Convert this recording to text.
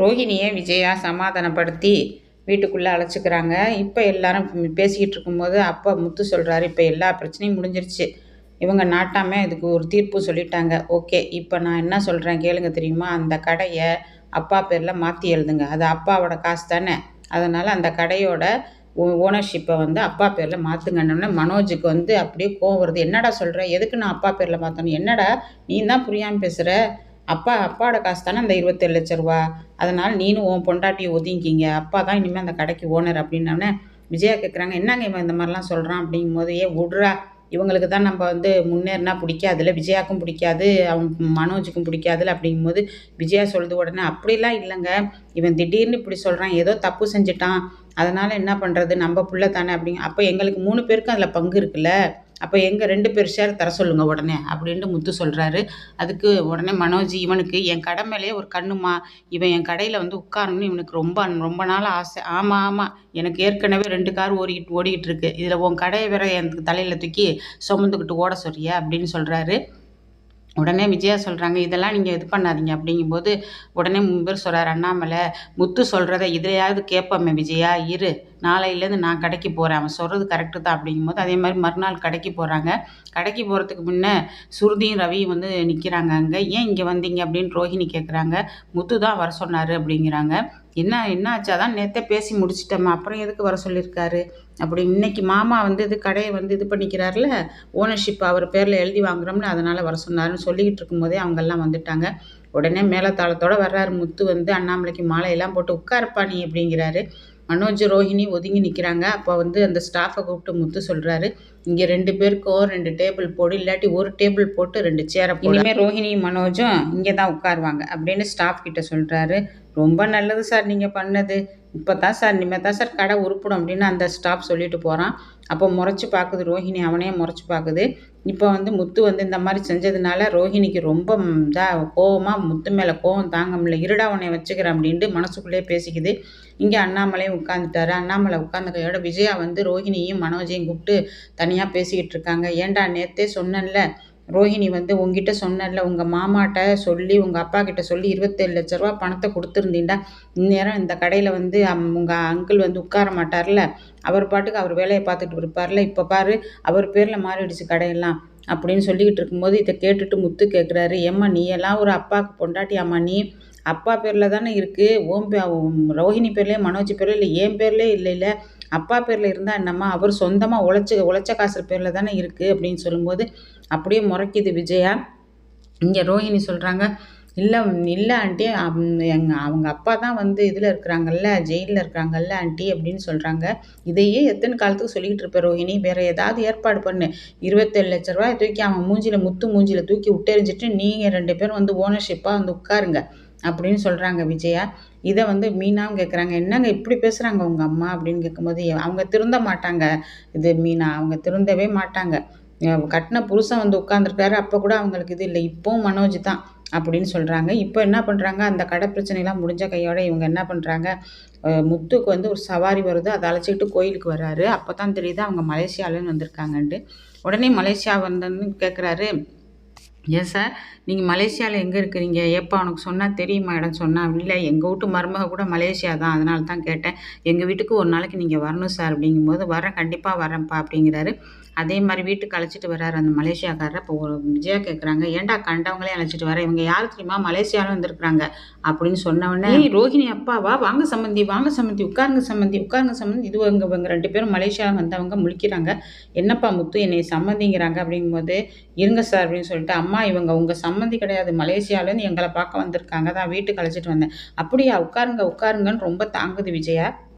ரோஹிணியை விஜயா சமாதானப்படுத்தி வீட்டுக்குள்ளே அழைச்சிக்கிறாங்க. இப்போ எல்லாரும் பேசிக்கிட்டு இருக்கும்போது அப்பா முத்து சொல்கிறாரு இப்போ எல்லா பிரச்சனையும் முடிஞ்சிருச்சு. இவங்க நாட்டாமே இதுக்கு ஒரு தீர்ப்பு சொல்லிட்டாங்க. ஓகே இப்போ நான் என்ன சொல்கிறேன் கேளுங்க தெரியுமா? அந்த கடையை அப்பா பேரில் மாற்றி எழுதுங்க. அது அப்பாவோட காசு தானே. அதனால் அந்த கடையோட ஓனர்ஷிப்பை வந்து அப்பா பேரில் மாற்றுங்கன்னொன்னே மனோஜுக்கு வந்து அப்படியே கோவம் வருது. என்னடா சொல்கிற எதுக்கு நான் அப்பா பேரில் மாற்றணும் என்னடா? நீ தான் புரியாமல் பேசுகிற அப்பா அப்பாவோட காசு தானே அந்த இருபத்தேழு லட்ச ரூபா? அதனால் நீனும் உன் பொண்டாட்டியை ஒதுங்கிக்கிங்க. அப்பா தான் இனிமேல் அந்த கடைக்கு ஓனர் அப்படின்னோடனே விஜயா கேட்குறாங்க என்னங்க இவன் இந்த மாதிரிலாம் சொல்கிறான் அப்படிங்கும் போது ஏ விட்றா. இவங்களுக்கு தான் நம்ம வந்து முன்னேறினா பிடிக்காதுல விஜயாக்கும் பிடிக்காது. அவன் மனோஜுக்கும் பிடிக்காதுல அப்படிங்கும்போது விஜயா சொல்லுது உடனே அப்படிலாம் இல்லைங்க. இவன் திடீர்னு இப்படி சொல்கிறான் ஏதோ தப்பு செஞ்சுட்டான். அதனால் என்ன பண்ணுறது நம்ம பிள்ளை தானே. அப்படிங்க அப்போ எங்களுக்கு மூணு பேருக்கும் அதில் பங்கு இருக்குல்ல? அப்போ எங்கள் ரெண்டு பேர் ஷேர் தர சொல்லுங்கள் உடனே அப்படின்ட்டு முத்து சொல்கிறாரு அதுக்கு உடனே மனோஜ் இவனுக்கு என் கடை மேலேயே ஒரு கண்ணுமா? இவன் என் கடையில் வந்து உட்காரணும்னு இவனுக்கு ரொம்ப ரொம்ப நாள் ஆசை. ஆமாம் ஆமாம் எனக்கு ஏற்கனவே ரெண்டு கார் ஓடிக்கிட்டு ஓடிக்கிட்டு இருக்கு. இதில் உன் கடையை வேற எனக்கு தலையில் தூக்கி சுமந்துக்கிட்டு ஓட சொல்றியா? அப்படின்னு சொல்கிறாரு உடனே விஜயா சொல்கிறாங்க இதெல்லாம் நீங்கள் இது பண்ணாதீங்க. அப்படிங்கும்போது உடனே முன்பேர் சொல்கிறார் அண்ணாமலை முத்து சொல்கிறத இதையாவது கேட்போமே விஜயா? இரு. நாளையிலேருந்து நான் கடைக்கு போகிறேன் அவன் சொல்கிறது கரெக்டு தான் அப்படிங்கும்போது அதே மாதிரி மறுநாள் கடைக்கு போகிறாங்க கடைக்கு போகிறதுக்கு முன்னே சுருதியும் ரவியும் வந்து நிற்கிறாங்க அங்கே. ஏன் இங்கே வந்தீங்க? அப்படின்னு ரோஹிணி கேட்குறாங்க முத்து தான் வர சொன்னார் அப்படிங்கிறாங்க. என்ன என்ன ஆச்சு? நேற்றே பேசி முடிச்சிட்டோம்மா. அப்புறம் எதுக்கு வர சொல்லியிருக்காரு? அப்படி இன்னைக்கு மாமா வந்து இது கடையை வந்து இது பண்ணிக்கிறாருல ஓனர்ஷிப் அவர் பேரில் எழுதி வாங்குறோம்னு அதனால் வர சொன்னாருன்னு சொல்லிக்கிட்டு இருக்கும்போதே அவங்கெல்லாம் வந்துட்டாங்க. உடனே மேலத்தாளத்தோடு வர்றாரு முத்து வந்து அண்ணாமலைக்கு மாலையெல்லாம் போட்டு உட்காரப்பா நீ அப்படிங்கிறாரு. மனோஜ் ரோஹிணி ஒதுங்கி நிற்கிறாங்க அப்போ வந்து அந்த ஸ்டாஃபை கூப்பிட்டு முத்து சொல்கிறாரு இங்கே ரெண்டு பேருக்கும் ரெண்டு டேபிள் போடு இல்லாட்டி ஒரு டேபிள் போட்டு ரெண்டு சேரை போடு. இனிமேல் ரோஹிணி மனோஜும் இங்கே தான் உட்காருவாங்க அப்படின்னு ஸ்டாஃப் கிட்ட சொல்கிறாரு ரொம்ப நல்லது சார் நீங்கள் பண்ணது. இப்போ தான் சார் இனிமேல் தான் சார் கடை உருப்பிடும் அப்படின்னு அந்த ஸ்டாஃப் சொல்லிட்டு போகிறான் அப்போ முறைச்சி பார்க்குது ரோஹிணி அவனே முறைச்சி பார்க்குது இப்போ வந்து முத்து வந்து இந்த மாதிரி செஞ்சதுனால ரோஹிணிக்கு ரொம்ப இதாக கோவமாக முத்து மேலே கோவம் தாங்க முடியல. இருடா உன்னை வச்சுக்கிறேன் அப்படின்ட்டு மனசுக்குள்ளேயே பேசிக்குது. இங்கே அண்ணாமலையும் உட்காந்துட்டாரு அண்ணாமலை உட்காந்து கையோட விஜயா வந்து ரோஹிணியும் மனோஜையும் கூப்பிட்டு தனியாக பேசிக்கிட்டு இருக்காங்க. ஏன்டா நேற்றே சொன்னேன்ல ரோஹிணி வந்து உங்ககிட்ட சொன்னல உங்கள் மாமாட்ட சொல்லி உங்கள் அப்பா கிட்ட சொல்லி இருபத்தேழு லட்ச ரூபா பணத்தை கொடுத்துருந்தீண்டா. இந்நேரம் இந்த கடையில் வந்து உங்கள் அங்கிள் வந்து உட்கார மாட்டார்ல. அவர் பாட்டுக்கு அவர் வேலையை பார்த்துட்டு இருப்பார்ல. இப்போ பாரு அவர் பேரில் மாறிடுச்சு கடையெல்லாம் அப்படின்னு சொல்லிக்கிட்டு இருக்கும்போது இதை கேட்டுட்டு முத்து கேட்குறாரு ஏம்மா நீ எல்லாம் ஒரு அப்பாவுக்கு பொண்டாட்டி அம்மா நீ? அப்பா பேரில் தானே இருக்குது ஓம் பே ரோஹிணி பேர்லேயே மனோஜ் பேரில் இல்லை என் பேர்லேயே இல்லை இல்லை அப்பா பேரில் இருந்தால் என்னம்மா? அவர் சொந்தமாக உழைச்ச உழைச்ச காசு பேரில் தானே இருக்குது அப்படின்னு சொல்லும்போது அப்படியே முறைக்குது விஜயா. இங்கே ரோஹிணி சொல்கிறாங்க இல்லை இல்லை ஆண்டி எங்கள் அவங்க அப்பா தான் வந்து இதில் இருக்கிறாங்கல்ல ஜெயிலில் இருக்கிறாங்கல்ல ஆண்டி அப்படின்னு சொல்கிறாங்க இதையே எத்தனை காலத்துக்கு சொல்லிக்கிட்டு இருப்பேன் ரோஹிணி? வேறு ஏதாவது ஏற்பாடு பண்ணு. இருபத்தேழு லட்ச ரூபாய் தூக்கி அவன் மூஞ்சியில் முத்து மூஞ்சியில் தூக்கி விட்டெறிஞ்சிட்டு நீங்கள் ரெண்டு பேரும் வந்து ஓனர்ஷிப்பாக வந்து உட்காருங்க. அப்படின்னு சொல்கிறாங்க விஜயா. இதை வந்து மீனாவும் கேட்குறாங்க என்னங்க இப்படி பேசுகிறாங்க உங்கள் அம்மா அப்படின்னு கேட்கும்போது அவங்க திருந்த மாட்டாங்க. இது மீனா அவங்க திருந்தவே மாட்டாங்க. கட்டின புருஷன் வந்து உட்காந்துருக்காரு அப்போ கூட அவங்களுக்கு இது இல்லை. இப்போவும் மனோஜ் தான் அப்படின்னு சொல்கிறாங்க இப்போ என்ன பண்ணுறாங்க அந்த கடை பிரச்சனைலாம் முடிஞ்ச கையோட இவங்க என்ன பண்ணுறாங்க முத்துக்கு வந்து ஒரு சவாரி வருது. அதை அழைச்சிக்கிட்டு கோயிலுக்கு வர்றாரு. அப்போ தான் தெரியுது அவங்க மலேசியாவிலேருந்து வந்திருக்காங்கன்ட்டு. உடனே மலேசியா வந்தன்னு கேட்குறாரு எஸ் சார் நீங்கள் மலேசியாவில் எங்கே இருக்கிறீங்க? ஏப்பா உனக்கு சொன்னால் தெரியுமா? இடம் சொன்னால் இல்லை. எங்கள் வீட்டு மருமக கூட மலேசியா தான். அதனால தான் கேட்டேன். எங்கள் வீட்டுக்கு ஒரு நாளைக்கு நீங்கள் வரணும் சார் அப்படிங்கும்போது வரேன். கண்டிப்பாக வரேன்ப்பா அப்படிங்கிறாரு. அதே மாதிரி வீட்டுக்கு அழைச்சிட்டு வர்றாரு அந்த மலேசியாக்காரர். இப்போ ஒரு விஜயா கேட்குறாங்க ஏன்டா கண்டவங்களே அழைச்சிட்டு வர? இவங்க யார் தெரியுமா? மலேசியாவில் வந்திருக்கிறாங்க. அப்படின்னு சொன்னவொடனே ரோஹிணி அப்பாவா வாங்க சம்மந்தி வாங்க சம்மந்தி உட்காருங்க சம்மந்தி உட்காருங்க சம்மந்தி. இது இவங்க இவங்க ரெண்டு பேரும் மலேசியா வந்தவங்க முழிக்கிறாங்க. என்னப்பா முத்து என்னை சம்மந்திங்கிறாங்க? அப்படிங்கும்போது இருங்க சார் அப்படின்னு சொல்லிட்டு அம்மா அம்மா இவங்க உங்கள் சம்மந்தி கிடையாது. மலேசியாவிலேருந்து எங்களை பார்க்க வந்திருக்காங்க. தான் வீட்டுக்கு அழைச்சிட்டு வந்தேன். அப்படியா? உட்காருங்க உட்காருங்கன்னு ரொம்ப தாங்குது விஜயா.